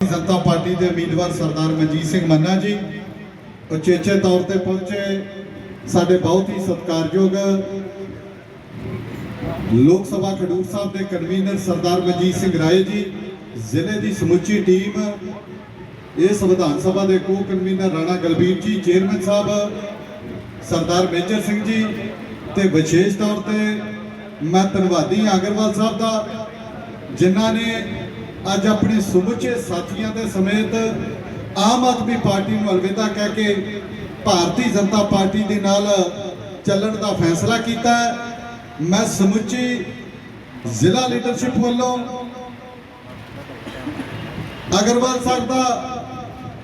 ਜਨਤਾ party ਦੇ ਉਮੀਦਵਾਰ ਸਰਦਾਰ ਮਨਜੀਤ ਸਿੰਘ ਮੰਨਾ ਜੀ ਉਚੇਚੇ ਤੌਰ ਤੇ ਪਹੁੰਚੇ। ਸਾਡੇ ਬਹੁਤ ਹੀ ਸਤਿਕਾਰਯੋਗ ਲੋਕ ਸਭਾ ਖਡੂਰ ਸਾਹਿਬ ਦੇ ਕਨਵੀਨਰ ਸਰਦਾਰ ਮਨਜੀਤ ਸਿੰਘ ਰਾਏ ਜੀ, ਜ਼ਿਲ੍ਹੇ ਦੀ ਸਮੁੱਚੀ ਟੀਮ, ਇਸ ਵਿਧਾਨ ਸਭਾ ਦੇ ਕੋ ਕਨਵੀਨਰ ਰਾਣਾ ਗਲਬੀਰ ਜੀ, ਚੇਅਰਮੈਨ ਸਾਹਿਬ, ਸਰਦਾਰ ਮੇਜਰ ਸਿੰਘ ਜੀ ਤੇ ਵਿਸ਼ੇਸ਼ ਤੌਰ ਤੇ ਮੈਂ ਧੰਨਵਾਦੀ ਹਾਂ ਅਗਰਵਾਲ ਸਾਹਿਬ ਦਾ, ਜਿਨ੍ਹਾਂ ਨੇ ਅੱਜ ਆਪਣੇ ਸਮੁੱਚੇ ਸਾਥੀਆਂ ਦੇ ਸਮੇਤ ਆਮ ਆਦਮੀ ਪਾਰਟੀ ਨੂੰ ਅਲਵਿਦਾ ਕਹਿ ਕੇ ਭਾਰਤੀ ਜਨਤਾ ਪਾਰਟੀ ਦੇ ਨਾਲ ਚੱਲਣ ਦਾ ਫੈਸਲਾ ਕੀਤਾ ਮੈਂ ਸਮੁੱਚੀ ਜ਼ਿਲ੍ਹਾ ਲੀਡਰਸ਼ਿਪ ਵੱਲੋਂ ਅਗਰਵਾਲ ਸਾਹਿਬ ਦਾ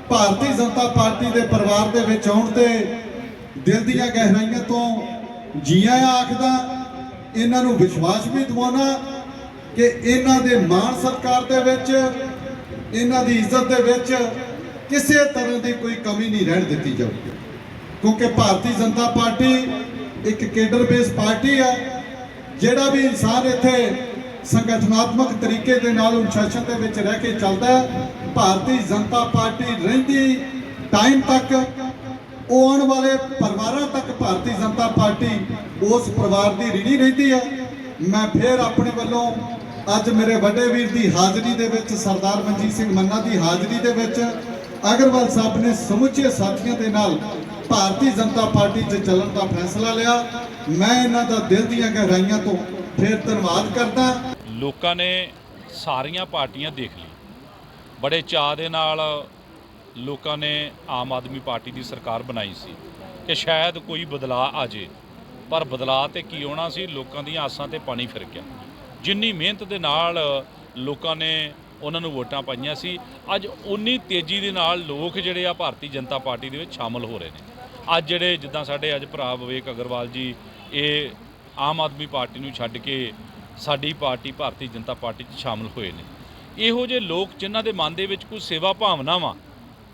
ਭਾਰਤੀ ਜਨਤਾ ਪਾਰਟੀ ਦੇ ਪਰਿਵਾਰ ਦੇ ਵਿੱਚ ਆਉਣ ਤੇ ਦਿਲ ਦੀਆਂ ਗਹਿਰਾਈਆਂ ਤੋਂ ਜੀਆਂ ਆਖਦਾ, ਇਹਨਾਂ ਨੂੰ ਵਿਸ਼ਵਾਸ ਵੀ ਦਿਵਾਉਣਾ ਕਿ ਇਹਨਾਂ ਦੇ ਮਾਣ ਸਤਿਕਾਰ ਦੇ ਵਿੱਚ, ਇਹਨਾਂ ਦੀ ਇੱਜ਼ਤ ਦੇ ਵਿੱਚ ਕਿਸੇ ਤਰ੍ਹਾਂ ਦੀ ਕੋਈ ਕਮੀ ਨਹੀਂ ਰਹਿਣ ਦਿੱਤੀ ਜਾਊਗੀ। ਕਿਉਂਕਿ ਭਾਰਤੀ ਜਨਤਾ ਪਾਰਟੀ ਇੱਕ ਕੇਡਰ ਬੇਸ ਪਾਰਟੀ ਹੈ ਜਿਹੜਾ ਵੀ ਇਨਸਾਨ ਇੱਥੇ ਸੰਗਠਨਾਤਮਕ ਤਰੀਕੇ ਦੇ ਨਾਲ ਅਨੁਸ਼ਾਸਨ ਦੇ ਵਿੱਚ ਰਹਿ ਕੇ ਚੱਲਦਾ ਭਾਰਤੀ ਜਨਤਾ ਪਾਰਟੀ ਰਹਿੰਦੀ ਟਾਈਮ ਤੱਕ, ਉਹ ਆਉਣ ਵਾਲੇ ਪਰਿਵਾਰਾਂ ਤੱਕ ਭਾਰਤੀ ਜਨਤਾ ਪਾਰਟੀ ਉਸ ਪਰਿਵਾਰ ਦੀ ਰੀੜੀ ਰਹਿੰਦੀ ਹੈ। ਮੈਂ ਫੇਰ ਆਪਣੇ ਵੱਲੋਂ ਅੱਜ ਮੇਰੇ ਵੱਡੇ ਵੀਰ ਦੀ ਹਾਜ਼ਰੀ ਦੇ ਵਿੱਚ ਸਰਦਾਰ ਮਨਜੀਤ ਸਿੰਘ ਮੰਨਾ ਦੀ ਹਾਜ਼ਰੀ ਦੇ ਵਿੱਚ ਅਗਰਵਾਲ ਸਾਹਿਬ ਨੇ ਸਮੁੱਚੇ ਸਾਥੀਆਂ ਦੇ ਨਾਲ ਭਾਰਤੀ ਜਨਤਾ ਪਾਰਟੀ 'ਚ ਚੱਲਣ ਦਾ ਫੈਸਲਾ ਲਿਆ। ਮੈਂ ਇਹਨਾਂ ਦਾ ਦਿਲ ਦੀਆਂ ਗਹਿਰਾਈਆਂ ਤੋਂ ਫੇਰ ਧੰਨਵਾਦ ਕਰਦਾ। ਲੋਕਾਂ ਨੇ ਸਾਰੀਆਂ ਪਾਰਟੀਆਂ ਦੇਖ ਲਈ ਬੜੇ ਚਾਅ ਦੇ ਨਾਲ ਲੋਕਾਂ ਨੇ ਆਮ ਆਦਮੀ ਪਾਰਟੀ ਦੀ ਸਰਕਾਰ ਬਣਾਈ ਸੀ ਕਿ ਸ਼ਾਇਦ ਕੋਈ ਬਦਲਾਅ ਆ ਜੇ। ਪਰ ਬਦਲਾਅ ਤੇ ਕੀ ਆਉਣਾ ਸੀ, ਲੋਕਾਂ ਦੀਆਂ ਆਸਾਂ ਤੇ ਪਾਣੀ ਫਿਰ ਗਿਆ। ਜਿੰਨੀ ਮਿਹਨਤ ਦੇ ਨਾਲ ਲੋਕਾਂ ਨੇ ਉਹਨਾਂ ਨੂੰ ਵੋਟਾਂ ਪਾਈਆਂ ਸੀ, ਅੱਜ ਉਨੀ ਤੇਜ਼ੀ ਦੇ ਨਾਲ ਲੋਕ ਜਿਹੜੇ ਆ ਭਾਰਤੀ ਜਨਤਾ ਪਾਰਟੀ ਦੇ ਵਿੱਚ ਸ਼ਾਮਲ ਹੋ ਰਹੇ ਨੇ। ਅੱਜ ਜਿਹੜੇ ਜਿੱਦਾਂ ਸਾਡੇ ਅੱਜ ਭਰਾ ਵਿਵੇਕ ਅਗਰਵਾਲ ਜੀ, ਇਹ ਆਮ ਆਦਮੀ ਪਾਰਟੀ ਨੂੰ ਛੱਡ ਕੇ ਸਾਡੀ ਪਾਰਟੀ, ਭਾਰਤੀ ਜਨਤਾ ਪਾਰਟੀ 'ਚ ਸ਼ਾਮਲ ਹੋਏ ਨੇ। ਇਹੋ ਜਿਹੇ ਲੋਕ ਜਿਨ੍ਹਾਂ ਦੇ ਮਨ ਦੇ ਵਿੱਚ ਕੋਈ ਸੇਵਾ ਭਾਵਨਾ ਵਾ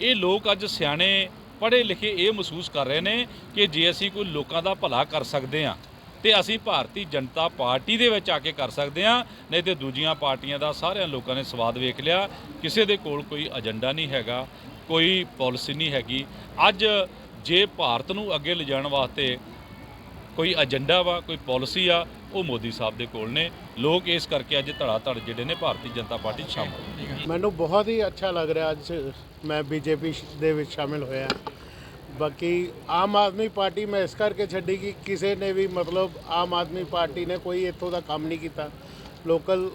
ਇਹ ਲੋਕ ਅੱਜ ਸਿਆਣੇ ਪੜ੍ਹੇ ਲਿਖੇ ਇਹ ਮਹਿਸੂਸ ਕਰ ਰਹੇ ਨੇ ਕਿ ਜੇ ਅਸੀਂ ਕੋਈ ਲੋਕਾਂ ਦਾ ਭਲਾ ਕਰ ਸਕਦੇ ਹਾਂ ਤੇ ਅਸੀਂ ਭਾਰਤੀ ਜਨਤਾ ਪਾਰਟੀ ਦੇ ਵਿੱਚ ਆ ਕੇ ਕਰ ਸਕਦੇ ਹਾਂ, ਨਹੀਂ ਤੇ ਦੂਜੀਆਂ ਪਾਰਟੀਆਂ ਦਾ ਸਾਰਿਆਂ ਲੋਕਾਂ ਨੇ ਸਵਾਦ ਵੇਖ ਲਿਆ। ਕਿਸੇ ਦੇ ਕੋਲ ਕੋਈ ਏਜੰਡਾ ਨਹੀਂ ਹੈਗਾ, ਕੋਈ ਪਾਲਿਸੀ ਨਹੀਂ ਹੈਗੀ। ਅੱਜ ਜੇ ਭਾਰਤ ਨੂੰ ਅੱਗੇ ਲਿਜਾਣ ਵਾਸਤੇ ਕੋਈ ਏਜੰਡਾ ਵਾ, ਕੋਈ ਪਾਲਿਸੀ ਆ, ਉਹ ਮੋਦੀ ਸਾਹਿਬ ਦੇ ਕੋਲ ਨੇ। ਲੋਕ ਇਸ ਕਰਕੇ ਅੱਜ ਧੜਾ ਧੜ ਜਿਹੜੇ ਨੇ ਭਾਰਤੀ ਜਨਤਾ ਪਾਰਟੀ 'ਚ ਸ਼ਾਮਲ ਹੋਏ ਮੈਨੂੰ ਬਹੁਤ ਹੀ ਅੱਛਾ ਲੱਗ ਰਿਹਾ ਅੱਜ ਮੈਂ ਬੀਜੇਪੀ ਦੇ ਵਿੱਚ ਸ਼ਾਮਿਲ ਹੋਇਆ। ਬਾਕੀ ਆਮ ਆਦਮੀ ਪਾਰਟੀ ਮੈਂ ਇਸ ਕਰਕੇ ਛੱਡੀ ਕਿ ਕਿਸੇ ਨੇ ਵੀ ਮਤਲਬ ਆਮ ਆਦਮੀ ਪਾਰਟੀ ਨੇ ਕੋਈ ਇੱਥੋਂ ਦਾ ਕੰਮ ਨਹੀਂ ਕੀਤਾ। ਲੋਕਲ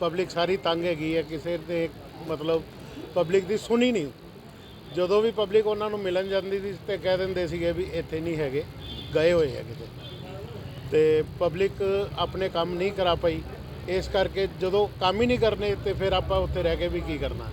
ਪਬਲਿਕ ਸਾਰੀ ਤੰਗ ਹੈਗੀ ਹੈ, ਕਿਸੇ ਦੇ ਮਤਲਬ ਪਬਲਿਕ ਦੀ ਸੁਣੀ ਨਹੀਂ। ਜਦੋਂ ਵੀ ਪਬਲਿਕ ਉਹਨਾਂ ਨੂੰ ਮਿਲਣ ਜਾਂਦੀ ਸੀ ਤੇ ਕਹਿ ਦਿੰਦੇ ਸੀਗੇ ਵੀ ਇੱਥੇ ਨਹੀਂ ਹੈਗੇ, ਗਏ ਹੋਏ ਹੈ ਕਿਤੇ ਤੇ ਪਬਲਿਕ ਆਪਣੇ ਕੰਮ ਨਹੀਂ ਕਰਾ ਪਾਈ। ਇਸ ਕਰਕੇ ਜਦੋਂ ਕੰਮ ਹੀ ਨਹੀਂ ਕਰਨੇ ਤੇ ਫਿਰ ਆਪਾਂ ਉੱਥੇ ਰਹਿ ਕੇ ਵੀ ਕੀ ਕਰਨਾ।